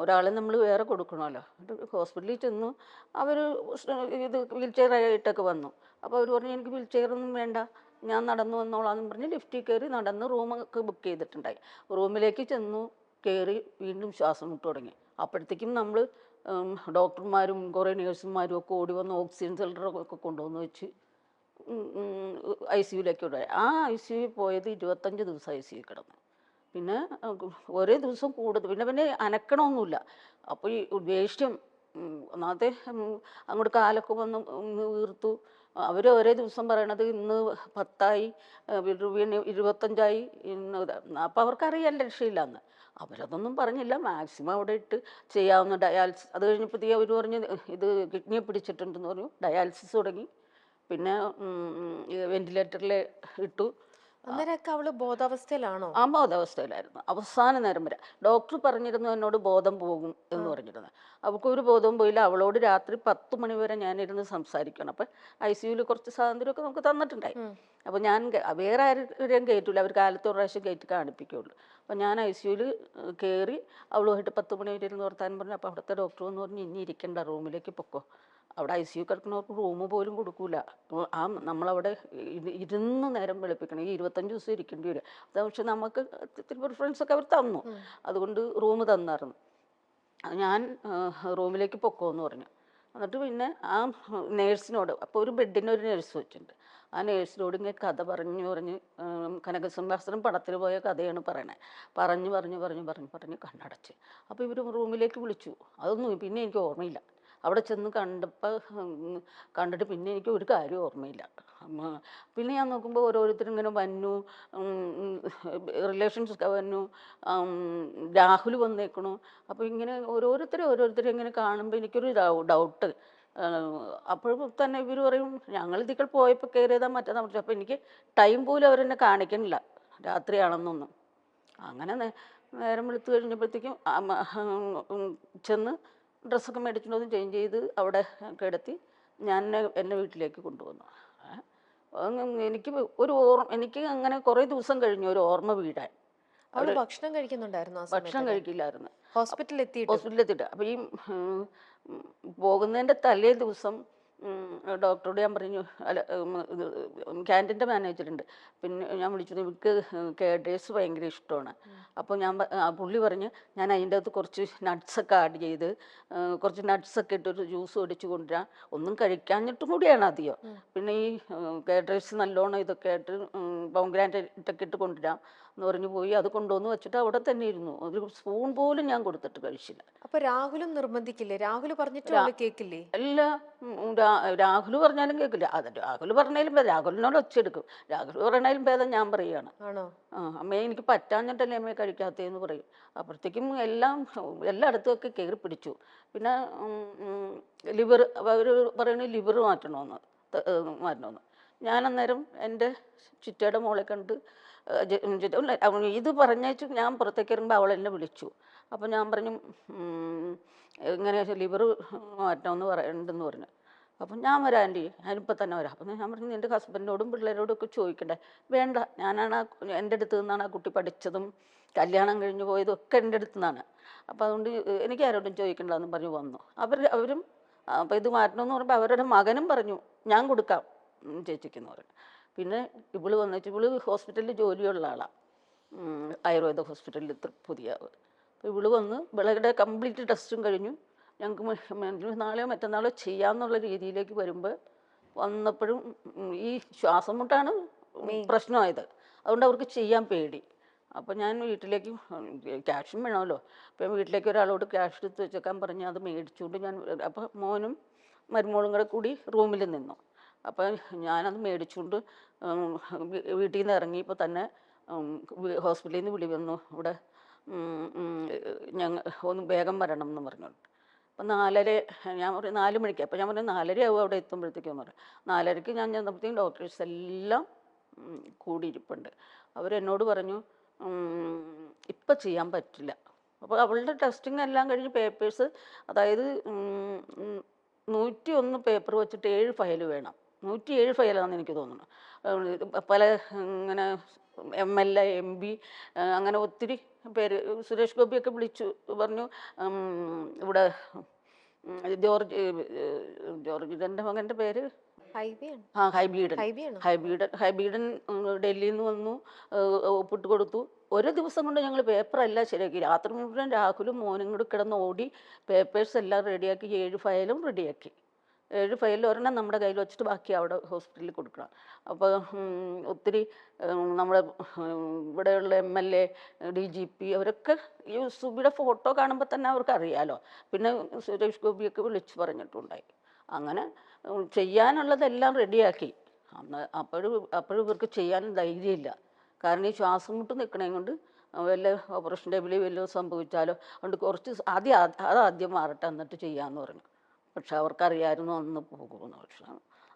ഒരാളെ നമ്മൾ വേറെ കൊടുക്കണമല്ലോ. ഹോസ്പിറ്റലിൽ ചെന്നു അവർ ഇത് വീൽ ചെയർ ആയിട്ടൊക്കെ വന്നു. അപ്പോൾ അവർ പറഞ്ഞു എനിക്ക് വീൽ ചെയറൊന്നും വേണ്ട. ഞാൻ നടന്നു വന്നോളാന്ന് പറഞ്ഞ് ലിഫ്റ്റിൽ കയറി നടന്ന് റൂമൊക്കെ ബുക്ക് ചെയ്തിട്ടുണ്ടായി. റൂമിലേക്ക് ചെന്നു കയറി വീണ്ടും ശ്വാസം മുട്ട് തുടങ്ങി. അപ്പോഴത്തേക്കും നമ്മൾ ഡോക്ടർമാരും കുറേ നേഴ്സുമാരും ഒക്കെ ഓടി വന്ന് ഓക്സിജൻ സിലിണ്ടറൊക്കെ കൊണ്ടുവന്ന് വെച്ച് ഐ സിയുലേക്ക് വിടുക ആ ഐ സി യു പോയത് ഇരുപത്തഞ്ച് ദിവസം ഐ സി യു കിടന്നു. പിന്നെ ഒരേ ദിവസം കൂടുതൽ പിന്നെ പിന്നെ അനക്കണമൊന്നുമില്ല അപ്പോൾ ഈ ദേഷ്യം ഒന്നാമത്തെ അങ്ങോട്ട് കാലൊക്കെ വന്ന് വീർത്തു. അവർ ഒരേ ദിവസം പറയണത് ഇന്ന് പത്തായി പിന്നെ ഇരുപത്തഞ്ചായി ഇന്ന് അപ്പോൾ അവർക്കറിയാൻ രക്ഷയില്ലാന്ന്. അവരതൊന്നും പറഞ്ഞില്ല. മാക്സിമം അവിടെ ഇട്ട് ചെയ്യാവുന്ന ഡയാലിസിസ് അത് കഴിഞ്ഞപ്പോഴത്തേക്ക് അവർ പറഞ്ഞ് ഇത് കിഡ്നിയെ പിടിച്ചിട്ടുണ്ടെന്ന് പറഞ്ഞു. ഡയാലിസിസ് തുടങ്ങി. പിന്നെ വെന്റിലേറ്ററിൽ ഇട്ടു. അന്നേരമൊക്കെ അവൾ ബോധാവസ്ഥയിലാണോ? ആ ബോധാവസ്ഥയിലായിരുന്നു. അവസാന നേരം വരെ. ഡോക്ടർ പറഞ്ഞിരുന്നു എന്നോട് ബോധം പോകും എന്ന് പറഞ്ഞിരുന്നു. അവൾക്ക് ഒരു ബോധവും പോയില്ല. അവളോട് രാത്രി പത്ത് മണി വരെ ഞാനിരുന്ന് സംസാരിക്കണം. അപ്പം ഐ സിയുയിൽ കുറച്ച് സ്വാതന്ത്ര്യമൊക്കെ നമുക്ക് തന്നിട്ടുണ്ടായി. അപ്പൊ അപ്പോൾ ഞാൻ വേറെ ആരെയും കയറ്റില്ല അവർ കാലത്ത് ഒരു പ്രാവശ്യം കയറ്റി കാണിപ്പിക്കുള്ളൂ. അപ്പോൾ ഞാൻ ഐ സിയുയിൽ കയറി അവളുമായിട്ട് പത്ത് മണി വരെ ഇരുന്ന് വർത്താനം പറഞ്ഞു അപ്പോൾ അവിടുത്തെ ഡോക്ടർ എന്ന് പറഞ്ഞ് ഇനി ഇരിക്കണ്ട റൂമിലേക്ക് പൊക്കോ. അവിടെ ഐ സി യു കിടക്കുന്നവർക്ക് റൂം പോലും കൊടുക്കൂല. ആ നമ്മളവിടെ ഇരു- ഇരുന്ന് നേരം വെളുപ്പിക്കണം. ഈ ഇരുപത്തഞ്ച് ദിവസം ഇരിക്കേണ്ടി വരും. അത് പക്ഷെ നമുക്ക് ഇത്തിരി പ്രിഫറൻസ് ഒക്കെ അവർ തന്നു. അതുകൊണ്ട് റൂം തന്നായിരുന്നു. അത് ഞാൻ റൂമിലേക്ക് പൊക്കോന്ന് പറഞ്ഞു. എന്നിട്ട് പിന്നെ ആ നേഴ്സിനോട് അപ്പോൾ ഒരു ബെഡിന് ഒരു നേഴ്സ് വെച്ചിട്ടുണ്ട്. ആ നേഴ്സിനോട് ഇങ്ങനെ കഥ പറഞ്ഞു പറഞ്ഞ് കനകസിംഹാസനം പടത്തിൽ പോയ കഥയാണ് പറയണേ. പറഞ്ഞു പറഞ്ഞു പറഞ്ഞു പറഞ്ഞു പറഞ്ഞ് കണ്ണടച്ച്. അപ്പോൾ ഇവർ റൂമിലേക്ക് വിളിച്ചു. അതൊന്നും പിന്നെ എനിക്ക് ഓർമ്മയില്ല. അവിടെ ചെന്ന് കണ്ടപ്പോൾ കണ്ടിട്ട് പിന്നെ എനിക്ക് ഒരു കാര്യം ഓർമ്മയില്ല. പിന്നെ ഞാൻ നോക്കുമ്പോൾ ഓരോരുത്തരും ഇങ്ങനെ വന്നു റിലേഷൻസ് ഒക്കെ വന്നു രാഹുൽ വന്നേക്കണു. അപ്പോൾ ഇങ്ങനെ ഓരോരുത്തരും ഓരോരുത്തരും ഇങ്ങനെ കാണുമ്പോൾ എനിക്കൊരു ഡൗട്ട് അപ്പോൾ തന്നെ ഇവർ പറയും ഞങ്ങൾ ഇതിക്കൾ പോയപ്പോൾ കയറിയതാ മറ്റേതാ മറിച്ച് അപ്പോൾ എനിക്ക് ടൈം പോലും അവരെന്നെ കാണിക്കണില്ല. രാത്രിയാണെന്നൊന്നും. അങ്ങനെ നേരം വെളുത്ത് കഴിഞ്ഞപ്പോഴത്തേക്കും ചെന്ന് ഡ്രസ്സൊക്കെ മേടിച്ചിട്ട് വന്ന് ചേഞ്ച് ചെയ്ത് അവിടെ കിടത്തി ഞാൻ എന്നെ- എന്നെ വീട്ടിലേക്ക് കൊണ്ടുവന്നു. എനിക്ക് ഒരു ഓർമ്മ എനിക്ക് അങ്ങനെ കുറേ ദിവസം കഴിഞ്ഞു ഒരു ഓർമ്മ വീടാൻ ഭക്ഷണം കഴിക്കുന്നുണ്ടായിരുന്നു ഭക്ഷണം കഴിക്കില്ലായിരുന്നു. ഹോസ്പിറ്റലിൽ എത്തിയിട്ട്? ഹോസ്പിറ്റലിൽ എത്തിയിട്ട്. അപ്പം ഈ പോകുന്നതിന്റെ തലേ ദിവസം ഡോക്ടറോട് ഞാൻ പറഞ്ഞു അല്ല ക്യാന്റീന്റെ മാനേജറുണ്ട്. പിന്നെ ഞാൻ വിളിച്ചത് എനിക്ക് കേഡേഴ്സ് ഭയങ്കര ഇഷ്ടമാണ്. അപ്പോൾ ഞാൻ പുള്ളി പറഞ്ഞ് ഞാൻ അതിന്റെ അകത്ത് കുറച്ച് നട്ട്സൊക്കെ ആഡ് ചെയ്ത് കുറച്ച് നട്ട്സൊക്കെ ഇട്ടൊരു ജ്യൂസ് ഒടിച്ച് കൊണ്ടുവരാം. ഒന്നും കഴിക്കാഞ്ഞിട്ടും കൂടിയാണ് അധികം. പിന്നെ ഈ കേഡേഴ്സ് നല്ലോണം ഇതൊക്കെ ആയിട്ട് ബോംഗ്രാൻഡ് ഇട്ടൊക്കെ ഇട്ട് കൊണ്ടുവരാം. എന്ന് പറഞ്ഞു പോയി. അത് കൊണ്ടുവന്ന് വെച്ചിട്ട് അവിടെ തന്നെ ഇരുന്നു. ഒരു സ്പൂൺ പോലും ഞാൻ കൊടുത്തിട്ട് കഴിച്ചില്ല. അപ്പൊ രാഹുലും നിർബന്ധിക്കില്ലേ? രാഹുൽ പറഞ്ഞിട്ട് കേൾക്കില്ലേ അല്ല. രാഹുൽ പറഞ്ഞാലും കേൾക്കില്ല അത് രാഹുൽ പറഞ്ഞാലും രാഹുലിനോട് ഒച്ചെടുക്കും രാഹുൽ പറഞ്ഞാലും ഭേദം ഞാൻ പറയുകയാണ് അമ്മയെ എനിക്ക് പറ്റാഞ്ഞിട്ടല്ലേ അമ്മയെ കഴിക്കാത്തതെന്ന് പറയും. അപ്പോഴത്തേക്കും എല്ലാം എല്ലായിടത്തും ഒക്കെ കയറി പിടിച്ചു. പിന്നെ ലിവർ അവർ പറയണ ലിവർ മാറ്റണമെന്ന് മാറ്റണമെന്ന് ഞാൻ അന്നേരം എന്റെ ചിറ്റയുടെ മോളെ കണ്ട് ഇത് പറഞ്ഞേച്ചു ഞാൻ പുറത്തേക്ക് ഇറങ്ങുമ്പോൾ അവൾ എന്നെ വിളിച്ചു. അപ്പോൾ ഞാൻ പറഞ്ഞു ഇങ്ങനെ ലിവർ മാറ്റണമെന്ന് പറയണ്ടെന്ന് പറഞ്ഞു. അപ്പം ഞാൻ വരാം ആന്റി ഞാനിപ്പോൾ തന്നെ വരാം. അപ്പം ഞാൻ പറഞ്ഞു എന്റെ ഹസ്ബൻഡിനോടും പിള്ളേരോടും ഒക്കെ ചോദിക്കണ്ടേ? വേണ്ട ഞാനാണ് ആ എന്റെ അടുത്ത് നിന്നാണ് ആ കുട്ടി പഠിച്ചതും കല്യാണം കഴിഞ്ഞു പോയതും ഒക്കെ എന്റെ അടുത്ത് നിന്നാണ്. അപ്പോൾ അതുകൊണ്ട് എനിക്ക് ആരോടും ചോദിക്കണ്ടെന്ന് പറഞ്ഞു വന്നു. അവർ അവരും അപ്പോൾ ഇത് മാറ്റണമെന്ന് പറയുമ്പോൾ അവരുടെ മകനും പറഞ്ഞു ഞാൻ കൊടുക്കാം ചേച്ചിക്കെന്ന് പറഞ്ഞു. പിന്നെ ഇവൾ വന്നിട്ട് ഇവൾ ഹോസ്പിറ്റലിൽ ജോലിയുള്ള ആളാണ് ആയുർവേദ ഹോസ്പിറ്റലിൽ പുതിയ അപ്പോൾ ഇവൾ വന്ന് ഇവളുടെ കംപ്ലീറ്റ് ടെസ്റ്റും കഴിഞ്ഞു. ഞങ്ങൾക്ക് നാളെയോ മറ്റന്നാളോ ചെയ്യാന്നുള്ള രീതിയിലേക്ക് വരുമ്പോൾ വന്നപ്പോഴും ഈ ശ്വാസം മുട്ടാണ് പ്രശ്നമായത്. അതുകൊണ്ട് അവർക്ക് ചെയ്യാൻ പേടി. അപ്പോൾ ഞാൻ വീട്ടിലേക്ക് ക്യാഷും വേണമല്ലോ. അപ്പം വീട്ടിലേക്ക് ഒരാളോട് ക്യാഷ് എടുത്ത് വെച്ചേക്കാൻ പറഞ്ഞ് അത് മേടിച്ചുകൊണ്ട് ഞാൻ അപ്പോൾ മോനും മരുമോളും കൂടെ കൂടി റൂമിൽ നിന്നു. അപ്പോൾ ഞാനത് മേടിച്ചുകൊണ്ട് വീട്ടിൽ നിന്ന് ഇറങ്ങിയപ്പോൾ തന്നെ ഹോസ്പിറ്റലിൽ നിന്ന് വിളി വന്നു. ഇവിടെ ഞങ്ങൾ ഒന്ന് വേഗം വരണം എന്ന് പറഞ്ഞുകൊണ്ട്. അപ്പം നാലര ഞാൻ പറയും നാല് മണിക്ക്. അപ്പം ഞാൻ പറഞ്ഞു നാലര ആവും അവിടെ എത്തുമ്പോഴത്തേക്കും പറഞ്ഞു. നാലരയ്ക്ക് ഞാൻ ചെന്നപ്പോഴത്തേക്കും ഡോക്ടേഴ്സ് എല്ലാം കൂടിയിരിപ്പുണ്ട്. അവരെന്നോട് പറഞ്ഞു ഇപ്പം ചെയ്യാൻ പറ്റില്ല. അപ്പോൾ അവളുടെ ടെസ്റ്റിംഗ് എല്ലാം കഴിഞ്ഞ് പേപ്പേഴ്സ് അതായത് നൂറ്റി ഒന്ന് പേപ്പർ വെച്ചിട്ട് ഏഴ് ഫയൽ വേണം. നൂറ്റി ഏഴ് ഫയലാണെന്ന് എനിക്ക് തോന്നുന്നു. പല ഇങ്ങനെ M L A M P അങ്ങനെ ഒത്തിരി പേര് സുരേഷ് ഗോപിയൊക്കെ വിളിച്ചു പറഞ്ഞു ഇവിടെ ജോർജ് ജോർജിന്റെ മകന്റെ പേര്? ആ ഹൈബീഡൻ ഹൈബീഡൻ ഹൈബീഡൻ ഡൽഹിയിൽ നിന്ന് വന്നു ഒപ്പിട്ട് കൊടുത്തു. ഒരു ദിവസം കൊണ്ട് ഞങ്ങൾ പേപ്പറെല്ലാം ശരിയാക്കി. രാത്രി മുഴുവൻ രാഹുലും മോനും കൂടി കിടന്ന് ഓടി പേപ്പേഴ്സ് എല്ലാം റെഡിയാക്കി ഏഴ് ഫയലും റെഡിയാക്കി. ഏഴ് ഫയൽ ഒരെണ്ണം നമ്മുടെ കയ്യിൽ വെച്ചിട്ട് ബാക്കി അവിടെ ഹോസ്പിറ്റലിൽ കൊടുക്കണം. അപ്പോൾ ഒത്തിരി നമ്മുടെ ഇവിടെയുള്ള M L A D G P അവരൊക്കെ ഈ സുബിയുടെ ഫോട്ടോ കാണുമ്പോൾ തന്നെ അവർക്ക് അറിയാലോ. പിന്നെ സുരേഷ് ഗോപിയൊക്കെ വിളിച്ചു പറഞ്ഞിട്ടുണ്ടായി. അങ്ങനെ ചെയ്യാനുള്ളതെല്ലാം റെഡിയാക്കി അന്ന് അപ്പോഴും അപ്പോഴും ഇവർക്ക് ചെയ്യാൻ ധൈര്യമില്ല. കാരണം ഈ ശ്വാസം മുട്ട് നിൽക്കണേ കൊണ്ട് വല്ല ഓപ്പറേഷൻ ടേബിളിൽ വല്ലതും സംഭവിച്ചാലോ അതുകൊണ്ട് കുറച്ച് ആദ്യം അതാദ്യം മാറട്ടെ എന്നിട്ട് ചെയ്യാമെന്ന് പറഞ്ഞു. പക്ഷെ അവർക്കറിയായിരുന്നു അന്ന് പോകുമെന്ന്. പക്ഷെ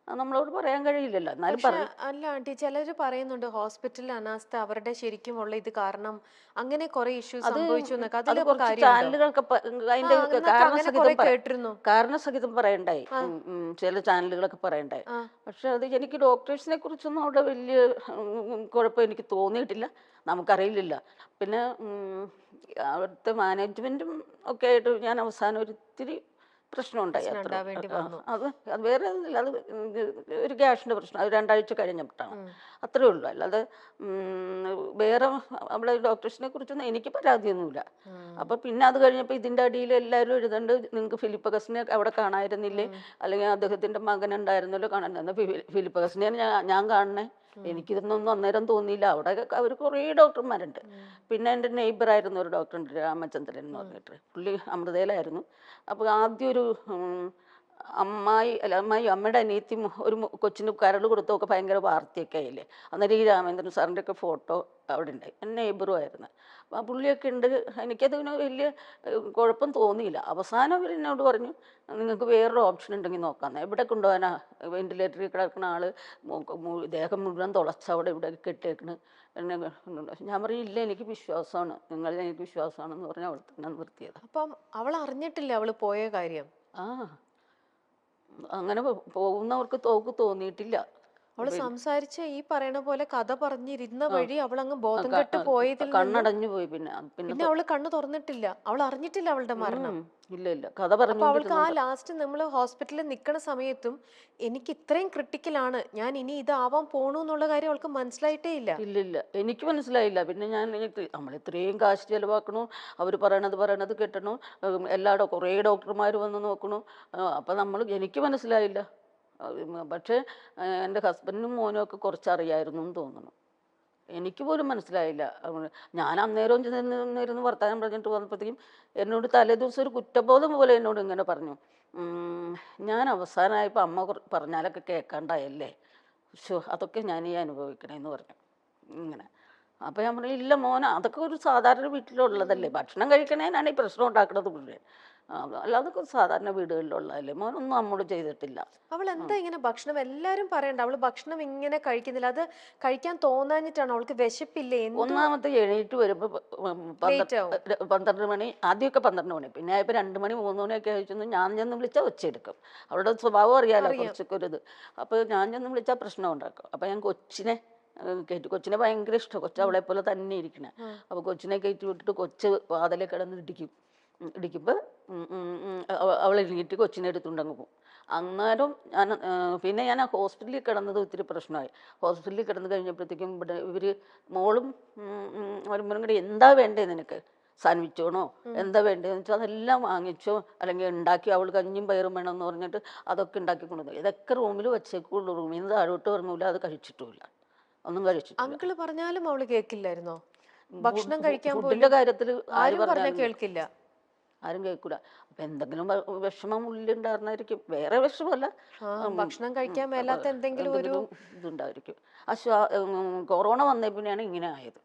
നമ്മളോട് പറയാൻ കഴിയില്ലല്ലോ. എന്നാലും അല്ല ആന്റി ചിലർ പറയുന്നുണ്ട് ഹോസ്പിറ്റലിൽ അനാസ്ഥ അവരുടെ ശരിക്കും ഉള്ള ഇത് കാരണം അങ്ങനെ കുറെ ഇഷ്യൂസ് സംഭവിച്ചു ചാനലുകൾക്ക് അതിന്റെ കേട്ടിരുന്നു. കാരണസഹിതം പറയണ്ടായി ചില ചാനലുകളൊക്കെ പറയണ്ടായി. പക്ഷെ അത് എനിക്ക് ഡോക്ടേഴ്സിനെ കുറിച്ചൊന്നും അവിടെ വലിയ കുഴപ്പം എനിക്ക് തോന്നിയിട്ടില്ല. നമുക്കറിയില്ല പിന്നെ അവിടുത്തെ മാനേജ്മെന്റും ഒക്കെ ആയിട്ട് ഞാൻ അവസാനം ഒരിത്തിരി പ്രശ്നമുണ്ടായി അത്ര. അത് അത് വേറെ ഒന്നുമില്ല. അത് ഒരു ഗ്യാസിന്റെ പ്രശ്നം. അത് രണ്ടാഴ്ച കഴിഞ്ഞിട്ടാണ്. അത്രേ ഉള്ളൂ. അല്ലാതെ വേറെ അവിടെ ഡോക്ടേഴ്സിനെ കുറിച്ചൊന്നും എനിക്ക് പരാതിയൊന്നുമില്ല. അപ്പോൾ അപ്പൊ പിന്നെ അത് കഴിഞ്ഞപ്പോൾ ഇതിന്റെ അടിയിൽ എല്ലാവരും എഴുതണ്ട് നിങ്ങൾക്ക് ഫിലിപ്പ് അഗസ്റ്റിനെ അവിടെ കാണായിരുന്നില്ലേ? അല്ലെങ്കിൽ അദ്ദേഹത്തിന്റെ മകൻ ഉണ്ടായിരുന്നല്ലോ കാണാൻ. എന്നാ ഫിലിപ്പ് അഗസ്റ്റിനെയാണ് ഞാൻ ഞാൻ കാണണേ എനിക്കിതൊന്നും അന്നേരം തോന്നിയില്ല. അവിടെ അവർ കുറേ ഡോക്ടർമാരുണ്ട്. പിന്നെ എന്റെ നെയ്ബറായിരുന്ന ഒരു ഡോക്ടർ ഉണ്ട് രാമചന്ദ്രൻ എന്ന് പറഞ്ഞിട്ട്. പുള്ളി അമൃതയിലായിരുന്നു അപ്പോൾ ആദ്യം ഒരു അമ്മായി അല്ല അമ്മായി അമ്മയുടെ അനിയത്തി ഒരു കൊച്ചിന് കരൾ കൊടുത്തൊക്കെ ഭയങ്കര വാർത്തയൊക്കെ ആയില്ലേ? അന്നേരം ഈ രാമേന്ദ്രൻ സാറിന്റെ ഒക്കെ ഫോട്ടോ അവിടെ ഉണ്ടായി. എന്റെ നെയ്ബറും ആയിരുന്നു. അപ്പോൾ ആ പുള്ളിയൊക്കെ ഉണ്ട്. എനിക്കതിന് വലിയ കുഴപ്പം തോന്നിയില്ല. അവസാനം അവർ എന്നോട് പറഞ്ഞു നിങ്ങൾക്ക് വേറൊരു ഓപ്ഷൻ ഉണ്ടെങ്കിൽ നോക്കാം. എവിടെ കൊണ്ടുപോകാനാ? വെന്റിലേറ്ററിൽ കിടക്കുന്ന മു- ദേഹം മുഴുവൻ തുളച്ച് അവിടെ ഇവിടെ കെട്ടിയേക്കണ്. എന്നെ ഞാൻ പറഞ്ഞു ഇല്ല എനിക്ക് വിശ്വാസമാണ്. നിങ്ങളിൽ എനിക്ക് വിശ്വാസമാണെന്ന് പറഞ്ഞ് അവൾ തന്നെ നിർത്തിയത്. അപ്പം അവൾ അറിഞ്ഞിട്ടില്ല അവൾ പോയ കാര്യം? ആ. അങ്ങനെ പോകുന്നവർക്ക് തോക്ക് തോന്നിയിട്ടില്ല. അവൾ സംസാരിച്ച ഈ പറയണ പോലെ കഥ പറഞ്ഞിരുന്ന വഴി അവൾ അങ്ങ് ബോധം കെട്ട് പോയതിൽ കണ്ണടഞ്ഞു പോയി പിന്നെ പിന്നെ അവൾ കണ്ണു തുറന്നിട്ടില്ല. അവൾ അറിഞ്ഞിട്ടില്ല അവളുടെ മരണം. ഇല്ല ഇല്ല. കഥ അപ്പൊ അവൾക്ക് ആ ലാസ്റ്റ് നമ്മൾ ഹോസ്പിറ്റലിൽ നിൽക്കുന്ന സമയത്തും എനിക്ക് ഇത്രയും ക്രിട്ടിക്കൽ ആണ്. ഞാൻ ഇനി ഇതാവാൻ പോണു എന്നുള്ള കാര്യം അവൾക്ക് മനസ്സിലായിട്ടേ ഇല്ല. ഇല്ല ഇല്ല. എനിക്ക് മനസ്സിലായില്ല. പിന്നെ ഞാൻ നമ്മൾ ഇത്രയും കാശ് ചെലവാക്കണു. അവർ പറയണത് പറയണത് കെട്ടണു. എല്ലാ കുറേ ഡോക്ടർമാർ വന്ന് നോക്കണു. അപ്പം നമ്മൾ എനിക്ക് മനസ്സിലായില്ല. പക്ഷേ എന്റെ ഹസ്ബൻഡിനും മോനും ഒക്കെ കുറച്ച് അറിയായിരുന്നു എന്ന് തോന്നുന്നു. എനിക്ക് പോലും മനസ്സിലായില്ല. ഞാൻ അന്നേരവും ചെന്നിരുന്നു വർത്തമാനം പറഞ്ഞിട്ട് വന്നപ്പോഴത്തേക്കും എന്നോട് തലേദിവസം ഒരു കുറ്റബോധം പോലെ എന്നോട് ഇങ്ങനെ പറഞ്ഞു ഞാൻ അവസാനമായപ്പോൾ അമ്മ പറഞ്ഞാലൊക്കെ കേൾക്കാണ്ടായല്ലേ? ഷോ അതൊക്കെ ഞാൻ ഈ അനുഭവിക്കണേന്ന് പറഞ്ഞു. ഇങ്ങനെ. അപ്പോൾ ഞാൻ പറഞ്ഞു ഇല്ല മോന അതൊക്കെ ഒരു സാധാരണ വീട്ടിലുള്ളതല്ലേ? ഭക്ഷണം കഴിക്കണേനാണ് ഈ പ്രശ്നം ഉണ്ടാക്കുന്നത് മുഴുവൻ. അല്ലാതെ സാധാരണ വീടുകളിലുള്ളതല്ലേ? മോനൊന്നും നമ്മോട് ചെയ്തിട്ടില്ല. അവൾ എന്താ ഇങ്ങനെ ഭക്ഷണം എല്ലാരും പറയണ്ട. അവൾ ഭക്ഷണം ഇങ്ങനെ കഴിക്കുന്നില്ല. അത് കഴിക്കാൻ തോന്നാഞ്ഞിട്ടാണ്? അവൾക്ക് വിശപ്പില്ലേ? ഒന്നാമത്തെ എഴുന്നേറ്റ് വരുമ്പോ. പന്ത്രണ്ട് മണി ആദ്യമൊക്കെ പന്ത്രണ്ട് മണി. പിന്നെ ഇപ്പൊ രണ്ട് മണി മൂന്ന് മണിയൊക്കെ കഴിച്ചൊന്ന് ഞാൻ ചെന്ന് വിളിച്ചാൽ ഒച്ചയെടുക്കും അവളുടെ സ്വഭാവം അറിയാലോ അറിയാം. കുറച്ചൊക്കെ ഒരു ഇത് അപ്പോൾ ഞാൻ ചെന്ന് വിളിച്ചാൽ പ്രശ്നം ഉണ്ടാക്കും. അപ്പൊ ഞാൻ കൊച്ചിനെ കയറ്റി കൊച്ചിനെ ഭയങ്കര ഇഷ്ടം. കൊച്ചു അവളെ പോലെ തന്നെ ഇരിക്കണേ. അപ്പൊ കൊച്ചിനെ കയറ്റി വിട്ടിട്ട് കൊച്ച് വാതിലെ കിടന്ന് ഇടിക്കും. ഇടിക്കുമ്പോൾ അവൾ എഴുന്നേറ്റ് കൊച്ചിനെ എടുത്തുകൊണ്ടങ്ങ് പോകും അന്നേരം ഞാൻ പിന്നെ ഞാൻ ആ ഹോസ്പിറ്റലിൽ കിടന്നത് ഒത്തിരി പ്രശ്നമായി. ഹോസ്പിറ്റലിൽ കിടന്ന് കഴിഞ്ഞപ്പോഴത്തേക്കും ഇവിടെ ഇവർ മോളും വരുമ്പോഴും കൂടി എന്താ വേണ്ടേ നിനക്ക്? സാൻവിച്ചോണോ എന്താ വേണ്ടതെന്ന് വെച്ചാൽ അതെല്ലാം വാങ്ങിച്ചോ അല്ലെങ്കിൽ ഉണ്ടാക്കി അവൾ കഞ്ഞിയും പയറും വേണമെന്ന് പറഞ്ഞിട്ട് അതൊക്കെ ഉണ്ടാക്കി കൊണ്ടുവന്നു. ഇതൊക്കെ റൂമിൽ വച്ചേക്കുള്ളൂ. റൂമിൽ നിന്ന് താഴോട്ട് പറഞ്ഞില്ല അത് കഴിച്ചിട്ടുമില്ല ഒന്നും കഴിച്ചിട്ടില്ല. അങ്കിൾ പറഞ്ഞാലും അവൾ കേൾക്കില്ലായിരുന്നോ? ഭക്ഷണം കഴിക്കാൻ കാര്യത്തിൽ ആരും പറഞ്ഞാൽ കേൾക്കില്ല. ആരും കേൾക്കൂല അപ്പൊ എന്തെങ്കിലും വ- വിഷമം ഉള്ളിലുണ്ടായിരുന്നായിരിക്കും. വേറെ വിഷമല്ല. ആ ഭക്ഷണം കഴിക്കാൻ മേലാത്ത എന്തെങ്കിലും ഒരു ഇതുണ്ടായിരിക്കും. ആ ശ്വാ ഉം, കൊറോണ വന്നേ പിന്നെയാണ് ഇങ്ങനെ ആയത്.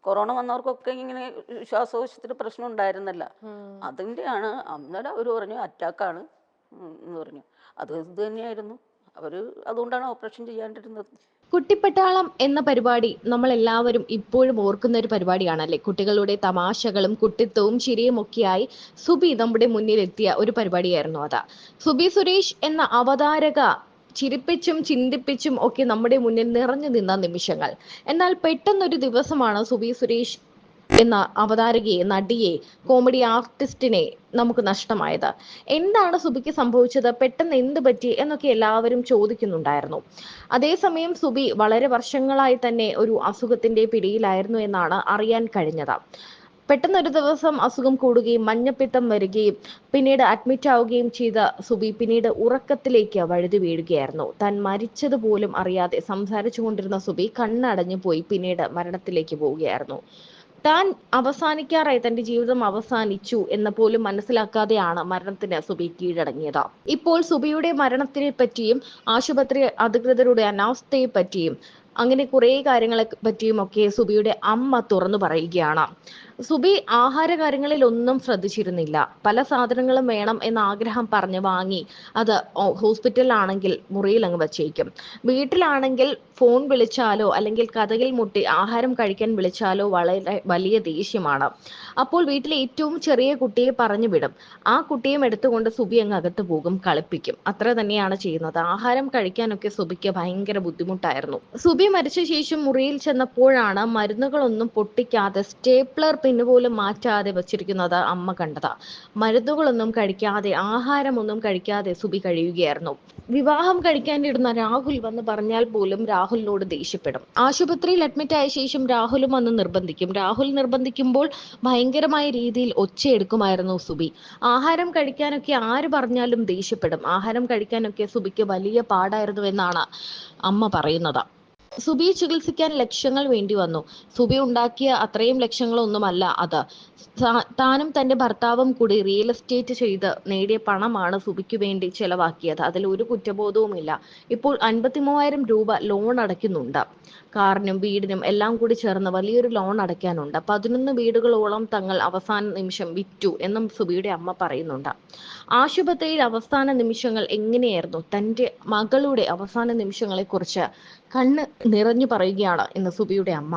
കൊറോണ വന്നവർക്കൊക്കെ ഇങ്ങനെ ശ്വാസകോശത്തിന് പ്രശ്നം ഉണ്ടായിരുന്നല്ല. ഉം. അതിന്റെയാണ് അന്നേരം അവർ പറഞ്ഞു അറ്റാക്കാണ്. എന്ന് പറഞ്ഞു. അത് ഇത് തന്നെയായിരുന്നു. അവർ അതുകൊണ്ടാണ് ഓപ്പറേഷൻ ചെയ്യാണ്ടിരുന്നത്. കുട്ടിപ്പട്ടാളം എന്ന പരിപാടി നമ്മൾ എല്ലാവരും ഇപ്പോഴും ഓർക്കുന്ന ഒരു പരിപാടിയാണല്ലേ? കുട്ടികളുടെ തമാശകളും കുട്ടിത്തവും ചിരിയും ഒക്കെയായി സുബി നമ്മുടെ മുന്നിലെത്തിയ ഒരു പരിപാടിയായിരുന്നു അതാ. സുബി സുരേഷ് എന്ന അവതാരക ചിരിപ്പിച്ചും ചിന്തിപ്പിച്ചും ഒക്കെ നമ്മുടെ മുന്നിൽ നിറഞ്ഞു നിന്ന നിമിഷങ്ങൾ. എന്നാൽ പെട്ടെന്നൊരു ദിവസമാണ് സുബി സുരേഷ് എന്ന അവതാരകയെ നടിയെ കോമഡി ആർട്ടിസ്റ്റിനെ നമുക്ക് നഷ്ടമായത്. എന്താണ് സുബിക്ക് സംഭവിച്ചത്? പെട്ടെന്ന് എന്ത് പറ്റി? എന്നൊക്കെ എല്ലാവരും ചോദിക്കുന്നുണ്ടായിരുന്നു. അതേസമയം സുബി വളരെ വർഷങ്ങളായി തന്നെ ഒരു അസുഖത്തിന്റെ പിടിയിലായിരുന്നു എന്നാണ് അറിയാൻ കഴിഞ്ഞത്. പെട്ടെന്ന് ഒരു ദിവസം അസുഖം കൂടുകയും മഞ്ഞപ്പിത്തം വരികയും പിന്നീട് അഡ്മിറ്റ് ആവുകയും ചെയ്ത സുബി പിന്നീട് ഉറക്കത്തിലേക്ക് വഴുതി വീഴുകയായിരുന്നു. താൻ മരിച്ചതുപോലും അറിയാതെ സംസാരിച്ചു കൊണ്ടിരുന്ന സുബി കണ്ണടഞ്ഞു പോയി പിന്നീട് മരണത്തിലേക്ക് പോവുകയായിരുന്നു. താൻ അവസാനിക്കാറായി തന്റെ ജീവിതം അവസാനിച്ചു എന്ന് പോലും മനസ്സിലാക്കാതെയാണ് മരണത്തിന് സുബി കീഴടങ്ങിയത്. ഇപ്പോൾ സുബിയുടെ മരണത്തിനെ പറ്റിയും ആശുപത്രി അധികൃതരുടെ അനാവസ്ഥയെ പറ്റിയും അങ്ങനെ കുറേ കാര്യങ്ങളെ പറ്റിയും ഒക്കെ സുബിയുടെ അമ്മ തുറന്നു പറയുകയാണ്. സുബി ആഹാര കാര്യങ്ങളിൽ ഒന്നും ശ്രദ്ധിച്ചിരുന്നില്ല. പല സാധനങ്ങളും വേണം എന്ന ആഗ്രഹം പറഞ്ഞ് വാങ്ങി അത് ഹോസ്പിറ്റലിലാണെങ്കിൽ മുറിയിൽ അങ്ങ് വച്ചേക്കും. വീട്ടിലാണെങ്കിൽ ഫോൺ വിളിച്ചാലോ അല്ലെങ്കിൽ കഥകിൽ മുട്ടി ആഹാരം കഴിക്കാൻ വിളിച്ചാലോ വളരെ വലിയ ദേഷ്യമാണ്. അപ്പോൾ വീട്ടിലെ ഏറ്റവും ചെറിയ കുട്ടിയെ പറഞ്ഞു വിടും. ആ കുട്ടിയും എടുത്തുകൊണ്ട് സുബി അങ്ങ് അകത്ത് പോകും കളിപ്പിക്കും. അത്ര തന്നെയാണ് ചെയ്യുന്നത്. ആഹാരം കഴിക്കാനൊക്കെ സുബിക്ക് ഭയങ്കര ബുദ്ധിമുട്ടായിരുന്നു. സുബി മരിച്ച ശേഷം മുറിയിൽ ചെന്നപ്പോഴാണ് മരുന്നുകളൊന്നും പൊട്ടിക്കാതെ സ്റ്റേപ്ലർ പിന്ന് പോലും മാറ്റാതെ വച്ചിരിക്കുന്നത് അമ്മ കണ്ടതാ. മരുന്നുകളൊന്നും കഴിക്കാതെ ആഹാരമൊന്നും കഴിക്കാതെ സുബി കഴിയുകയായിരുന്നു. വിവാഹം കഴിക്കാനിരുന്ന രാഹുൽ വന്ന് പറഞ്ഞാൽ പോലും രാഹുലിനോട് ദേഷ്യപ്പെടും. ആശുപത്രിയിൽ അഡ്മിറ്റ് ആയ ശേഷം രാഹുലും വന്ന് നിർബന്ധിക്കും. രാഹുൽ നിർബന്ധിക്കുമ്പോൾ ഭയങ്കരമായ രീതിയിൽ ഒച്ചയെടുക്കുമായിരുന്നു സുബി. ആഹാരം കഴിക്കാനൊക്കെ ആര് പറഞ്ഞാലും ദേഷ്യപ്പെടും. ആഹാരം കഴിക്കാനൊക്കെ സുബിക്ക് വലിയ പാടായിരുന്നു എന്നാണ് അമ്മ പറയുന്നത്. സുബിയെ ചികിത്സിക്കാൻ ലക്ഷങ്ങൾ വേണ്ടി വന്നു. സുബി ഉണ്ടാക്കിയ അത്രയും ലക്ഷങ്ങളൊന്നുമല്ല അത്. താനും തന്റെ ഭർത്താവും കൂടി റിയൽ എസ്റ്റേറ്റ് ചെയ്ത് നേടിയ പണമാണ് സുബിക്ക് വേണ്ടി ചെലവാക്കിയത്. അതിൽ ഒരു കുറ്റബോധവുമില്ല. ഇപ്പോൾ അൻപത്തി മൂവായിരം രൂപ ലോൺ അടയ്ക്കുന്നുണ്ട്. കാറിനും വീടിനും എല്ലാം കൂടി ചേർന്ന് വലിയൊരു ലോൺ അടയ്ക്കാനുണ്ട്. പതിനൊന്ന് വീടുകളോളം തങ്ങൾ അവസാന നിമിഷം വിറ്റു എന്നും സുബിയുടെ അമ്മ പറയുന്നുണ്ട്. ആശുപത്രിയിൽ അവസാന നിമിഷങ്ങൾ എങ്ങനെയായിരുന്നു? തന്റെ മകളുടെ അവസാന നിമിഷങ്ങളെ കുറിച്ച് കണ്ണ് നിറഞ്ഞു പറയുകയാണ് ഇന്ന് സുബിയുടെ അമ്മ.